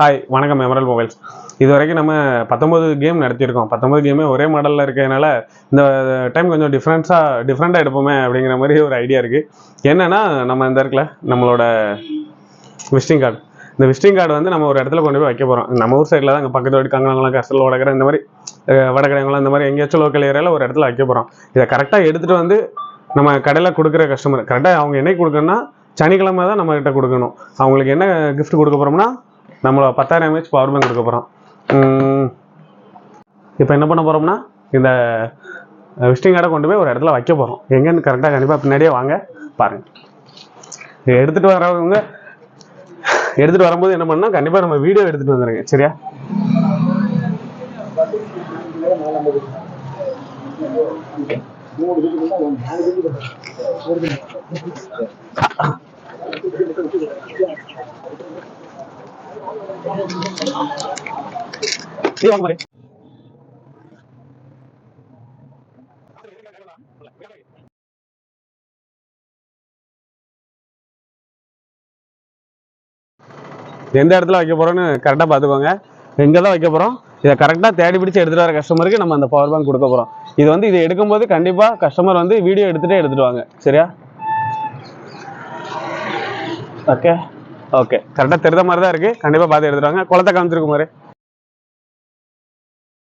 Hi வணக்கம் memorable mobiles இது வரைக்கும் நம்ம பத்தொம்பது கேம் நடத்தியிருக்கோம். பத்தொம்பது கேமே ஒரே மாடலில் இருக்கிறதுனால இந்த டைம் கொஞ்சம் டிஃப்ரெண்ட்ஸாக டிஃப்ரெண்ட்டாக எடுப்போமே அப்படிங்கிற மாதிரி ஒரு ஐடியா இருக்குது என்னென்னா நம்ம இந்த இருக்குல்ல நம்மளோட விசிட்டிங் கார்டு இந்த விசிட்டிங் கார்டு வந்து நம்ம ஒரு இடத்துல கொண்டு போய் வைக்க போகிறோம் நம்ம ஊர் சைடில் தான் இங்கே பக்கத்து வீடு கங்கனங்களாம் கஷ்டத்தில் வடகரை இந்த மாதிரி அஹ், வடகரைங்களாம் இந்த மாதிரி எங்கேயாச்சும் லோக்கல் ஏரியாவில் ஒரு இடத்துல வைக்க போகிறோம் இதை கரெக்டாக எடுத்துகிட்டு வந்து நம்ம கடையில் கொடுக்குற கஸ்டமர் கரெக்டாக அவங்க என்னைக்கு கொடுக்கணும்னா சனிக்கிழமை தான் நம்மக்கிட்ட கொடுக்கணும். அவங்களுக்கு என்ன கிஃப்ட் கொடுக்க போகிறோம்னா நம்மள பத்தாயிரம் எம்ஹெச் பவர் பேங்க் கொடுக்க போகிறோம் இப்போ என்ன பண்ண போகிறோம்னா இந்த விசிட்டிங் கார்டை கொண்டு போய் ஒரு இடத்துல வைக்க போகிறோம் எங்கேன்னு கரெக்டாக கண்டிப்பாக பின்னாடியே வாங்க பாருங்கள் எடுத்துகிட்டு வரவங்க எடுத்துகிட்டு வரும்போது என்ன பண்ணால் கண்டிப்பாக நம்ம வீடியோ எடுத்துகிட்டு வந்துடுங்க சரியா? மூணு வாங்க மாதிரி எந்த இடத்துல வைக்க போறோம்னு கரெக்டாக பார்த்துக்கோங்க. எங்கே தான் வைக்க போகிறோம் இதை கரெக்டாக தேடி பிடிச்சு எடுத்துகிட்டு வர கஸ்டமருக்கு நம்ம அந்த பவர் பேங்க் கொடுக்க போகிறோம் இது வந்து இதை எடுக்கும்போது கண்டிப்பாக கஸ்டமர் வந்து வீடியோ எடுத்துகிட்டே எடுத்துட்டு வாங்க. சரியா? ஓகே ஓகே கரெக்டாக தெரிந்த மாதிரி தான் இருக்குது கண்டிப்பாக பார்த்து எடுத்துருவாங்க குளத்தை காமிச்சிருக்கு மாதிரி